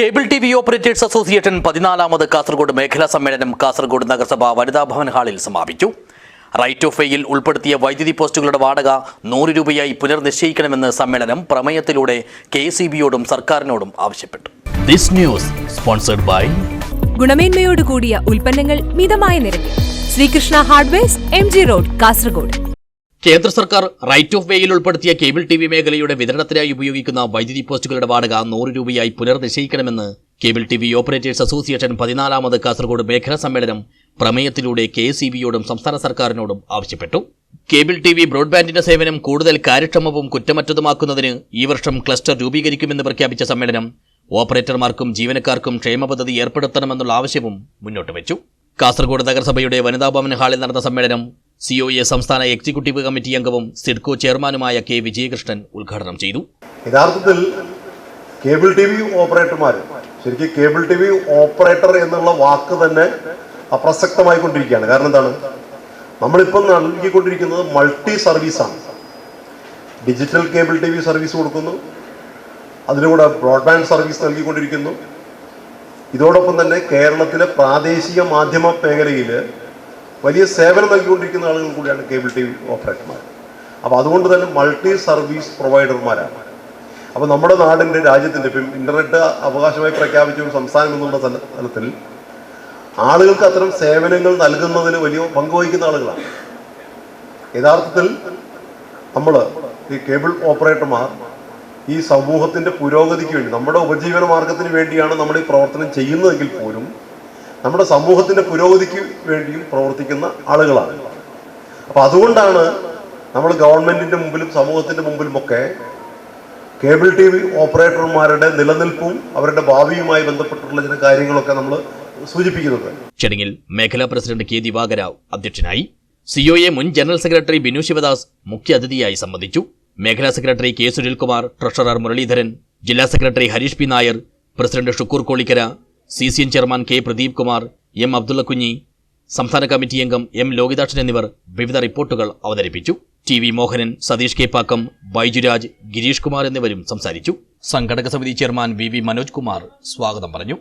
Cable T V operators association പതിനാലാമത് Kasaragod മേഖലാ സമ്മേളനം കാസർഗോഡ് നഗരസഭ വനിതാ ഭവൻ ഹാളിൽ സമാപിച്ചു. റൈറ്റ് ഓഫ് വേയിൽ ഉൾപ്പെടുത്തിയ വൈദ്യുതി പോസ്റ്റുകളുടെ വാടക നൂറ് രൂപയായി പുനർനിശ്ചയിക്കണമെന്ന് സമ്മേളനം പ്രമേയത്തിലൂടെ കെ സി ബിയോടും സർക്കാരിനോടും ആവശ്യപ്പെട്ടു. ദിസ് ന്യൂസ് സ്പോൺസർഡ് ബൈ ഗുണമേന്മയോട് കൂടിയ ഉൽപ്പന്നങ്ങൾ മിതമായ നിരക്കിൽ. Sreekrishna hardware M G road Kasaragod. കേന്ദ്ര സർക്കാർ റൈറ്റ് ഓഫ് വേയിൽ ഉൾപ്പെടുത്തിയ കേബിൾ ടി വി മേഖലയുടെ വിതരണത്തിനായി ഉപയോഗിക്കുന്ന വൈദ്യുതി പോസ്റ്റുകളുടെ വാടക നൂറ് രൂപയായി പുനർനിശ്ചയിക്കണമെന്ന് cable T V operators association പതിനാലാമത് Kasaragod മേഖലാ സമ്മേളനം പ്രമേയത്തിലൂടെ കെ എസ് ബിയോടും സംസ്ഥാന സർക്കാരിനോടും ആവശ്യപ്പെട്ടു. കേബിൾ ടി വി ബ്രോഡ്ബാൻഡിന്റെ സേവനം കൂടുതൽ കാര്യക്ഷമവും കുറ്റമറ്റതുമാക്കുന്നതിന് ഈ വർഷം ക്ലസ്റ്റർ രൂപീകരിക്കുമെന്ന് പ്രഖ്യാപിച്ച സമ്മേളനം ഓപ്പറേറ്റർമാർക്കും ജീവനക്കാർക്കും ക്ഷേമ പദ്ധതി ഏർപ്പെടുത്തണമെന്നുള്ള ആവശ്യവും മുന്നോട്ട് വെച്ചു കാസർഗോഡ് നഗരസഭയുടെ വനിതാ ഭവൻ ഹാളിൽ നടന്ന സമ്മേളനം സിഒഎ സംസ്ഥാന എക്സിക്യൂട്ടീവ് കമ്മിറ്റി അംഗവും സിഡ്കോ ചെയർമാനുമായ കെ വിജയകൃഷ്ണൻ ഉദ്ഘാടനം ചെയ്തു. യഥാർത്ഥത്തിൽ കേബിൾ ടി വി ഓപ്പറേറ്റർമാർ ശരിക്കും കേബിൾ ടി വി ഓപ്പറേറ്റർ എന്നുള്ള വാക്ക് തന്നെ അപ്രസക്തമായി കൊണ്ടിരിക്കുകയാണ് കാരണം എന്താണ്? നമ്മളിപ്പം നൽകിക്കൊണ്ടിരിക്കുന്നത് മൾട്ടി സർവീസാണ്. Digital cable T V service കൊടുക്കുന്നു. അതിലൂടെ ബ്രോഡ്ബാൻഡ് സർവീസ് നൽകിക്കൊണ്ടിരിക്കുന്നു. ഇതോടൊപ്പം തന്നെ കേരളത്തിലെ പ്രാദേശിക മാധ്യമ മേഖലയിൽ വലിയ സേവനം നൽകിക്കൊണ്ടിരിക്കുന്ന ആളുകൾ കൂടിയാണ് കേബിൾ ടി വി ഓപ്പറേറ്റർമാർ. അപ്പോൾ അതുകൊണ്ട് തന്നെ മൾട്ടി സർവീസ് പ്രൊവൈഡർമാരാണ്. അപ്പോൾ നമ്മുടെ നാടിന്റെ രാജ്യത്തിന്റെ ഇപ്പം ഇന്റർനെറ്റ് അവകാശമായി പ്രഖ്യാപിച്ച ഒരു സംസ്ഥാനം എന്നുള്ള തലത്തിൽ ആളുകൾക്ക് അത്തരം സേവനങ്ങൾ നൽകുന്നതിന് വലിയ പങ്ക് വഹിക്കുന്ന ആളുകളാണ്. യഥാർത്ഥത്തിൽ നമ്മൾ ഈ കേബിൾ ഓപ്പറേറ്റർമാർ ഈ സമൂഹത്തിന്റെ പുരോഗതിക്ക് വേണ്ടി നമ്മുടെ ഉപജീവന മാർഗത്തിന് വേണ്ടിയാണ് നമ്മൾ ഈ പ്രവർത്തനം ചെയ്യുന്നതെങ്കിൽ പോലും നമ്മുടെ സമൂഹത്തിന്റെ പുരോഗതിക്ക് വേണ്ടിയും പ്രവർത്തിക്കുന്ന ആളുകളാണ്. അപ്പോൾ അതുകൊണ്ടാണ് നമ്മൾ ഗവൺമെന്റിന്റെ മുമ്പിലും സമൂഹത്തിന്റെ മുമ്പിലുമൊക്കെ കേബിൾ ടി വി ഓപ്പറേറ്റർമാരുടെ നിലനിൽപ്പും അവരുടെ ഭാവിയുമായി ബന്ധപ്പെട്ടിട്ടുള്ള ചില കാര്യങ്ങളൊക്കെ നമ്മൾ സൂചിപ്പിക്കുന്നത്. ചടങ്ങിൽ മേഖലാ പ്രസിഡന്റ് കെ ദിവാകരാവ് അധ്യക്ഷനായി സിഒഎ മുൻ ജനറൽ സെക്രട്ടറി ബിനു ശിവദാസ് മുഖ്യാതിഥിയായി സംബന്ധിച്ചു. മേഖലാ secretary K Sunilkumar treasurer Muralidharan ജില്ലാ secretary Harish P Nair president Shukkur Kolikkara C C N chairman K Pradeep Kumar M Abdulla Kunhi സംസ്ഥാന കമ്മിറ്റി അംഗം എം ലോകിതാക്ഷൻ എന്നിവർ വിവിധ റിപ്പോർട്ടുകൾ അവതരിപ്പിച്ചു. T V Mohanan Satheesh K Pakkam Baijuraj Gireesh Kumar എന്നിവരും സംസാരിച്ചു. സംഘടക സമിതി chairman V V Manoj Kumar സ്വാഗതം പറഞ്ഞു.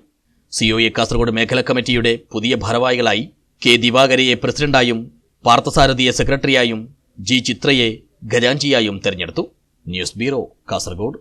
സിഒഎ കാസർഗോഡ് മേഖലാ കമ്മിറ്റിയുടെ പുതിയ ഭാരവാഹികളായി കെ ദിവാകരയെ പ്രസിഡന്റായും പാർത്ഥസാരഥിയെ സെക്രട്ടറിയായും ജി ചിത്രയെ ഖജാൻജിയായും തെരഞ്ഞെടുത്തു. News bureau Kasaragod.